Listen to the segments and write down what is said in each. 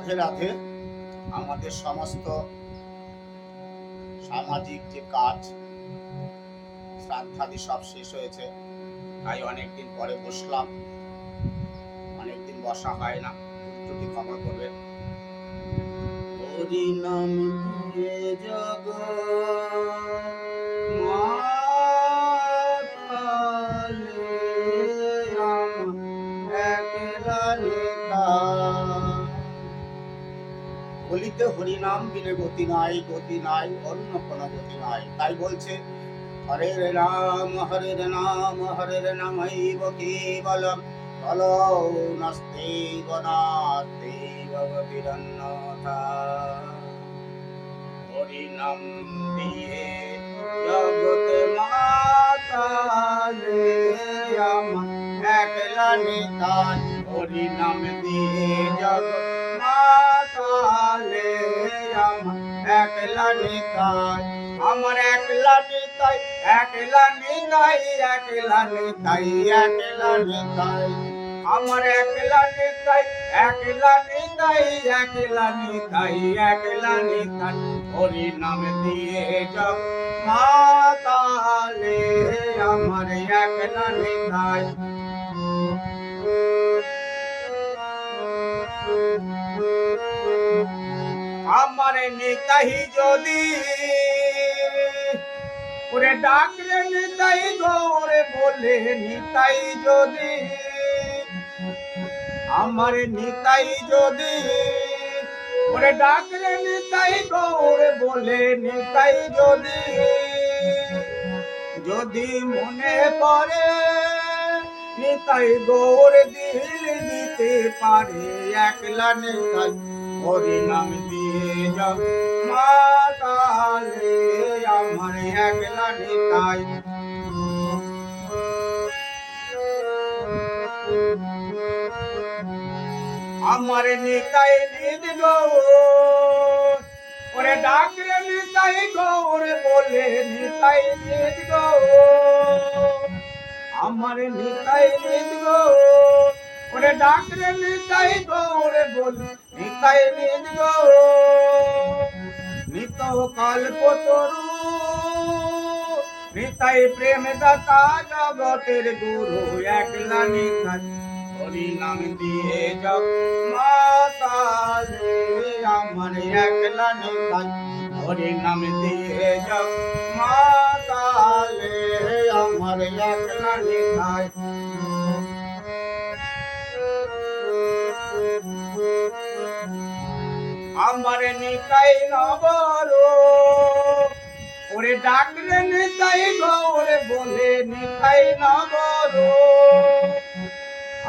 রাধে রাধে আমাদের সমস্ত সামাজিক যে কাজ শ্রাদ্ধাদি সব শেষ হয়েছে। তাই অনেকদিন পরে বসলাম। অনেকদিন বসা হয় না। ত্রুটি ক্ষমা করবে হরি নাম বলিতে হরিনাম বিনে গতি নাই গতি নাই, অন্য কোনো গতি নাই। তাই বলছে, হরে রে রাম, হরে নাম, হরে রে নামাইব কেবলম। ফলো নাস্তেব নাস্তেব গতিরন্যথা হরিনাম দিয়ে জগত মাতালে আমার একলা নেতাই হরিনাম দিয়ে জগৎ আমার একলা নিতাই, আমার একলা নিতাই একলা নিতাই একলা নিতাই একলা নিতাই। আমার একলা নিতাই একলা নিতাই একলা নিতাই একলা নিতাই। হরি নাম দিয়ে জগ মাতালে আমার একলা নিতাই। আমার নেতাই যদি ওরে ডাকলে নিতাই গৌরে বলে নিতাই যদি আমার নিতাই যদি ওরে ডাকলে নিতাই গৌরে বলে নিতাই যদি যদি মনে পড়ে নিতাই গৌর দিল দিতে পারে একলা নিতাই। হরি নাম দিয়ে যাব মাতালে আমার একলা নিতাই। আমার নিতাই নিদ গৌর, ওরে ডাকরে নিতাই গৌর, বলে নিতাই নিদ গৌর। আমার নিতাই নিদ গৌর ডাকরে নিতাই গৌর বলে, নিতাই গৌর নিত কল্প তরু নিতাই প্রেম দাতা জগতের গুরু, একলা নিতাই। হরি নাম দিয়ে জগ মাতালে আমার একলা নিতাই। হরি নাম দিয়ে জগ মাতালে আমার একলা নিতাই। আমার নিতাই নবর ওরে ডাকলে নিতাই গৌরে, বলে নিতাই নবর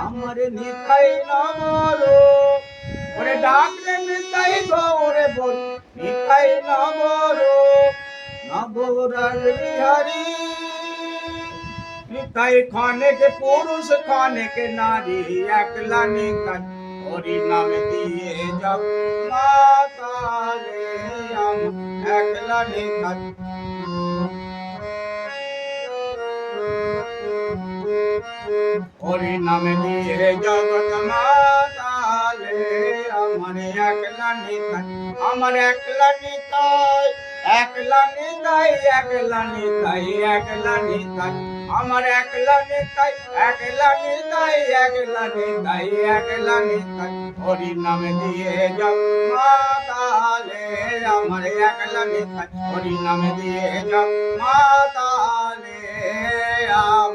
আমার নিতাই নবর ওরে ডাকলে নিতাই গৌরে, বল নিতাই নবর নবরাল বিহারি, নিতাই খানেক পুরুষ, খানেক নারী, একলা নিতাই হরি নাম দিয়ে যাব মাতালে আম একলা নিতাই হরি নাম দিয়ে জগৎ মাতালে আমার একলা নিতাই আমার একলা নিতাই একলা নিতাই একলা নিতাই একলা নিতাই আমার একলা নেতাই একলা নেতাই একলা নেতাই একলা নেতাই। হরি নামে দিয়ে যাও মাতালে আমার একলা নেতাই। হরি নামে দিয়ে যাও মাতালে আমার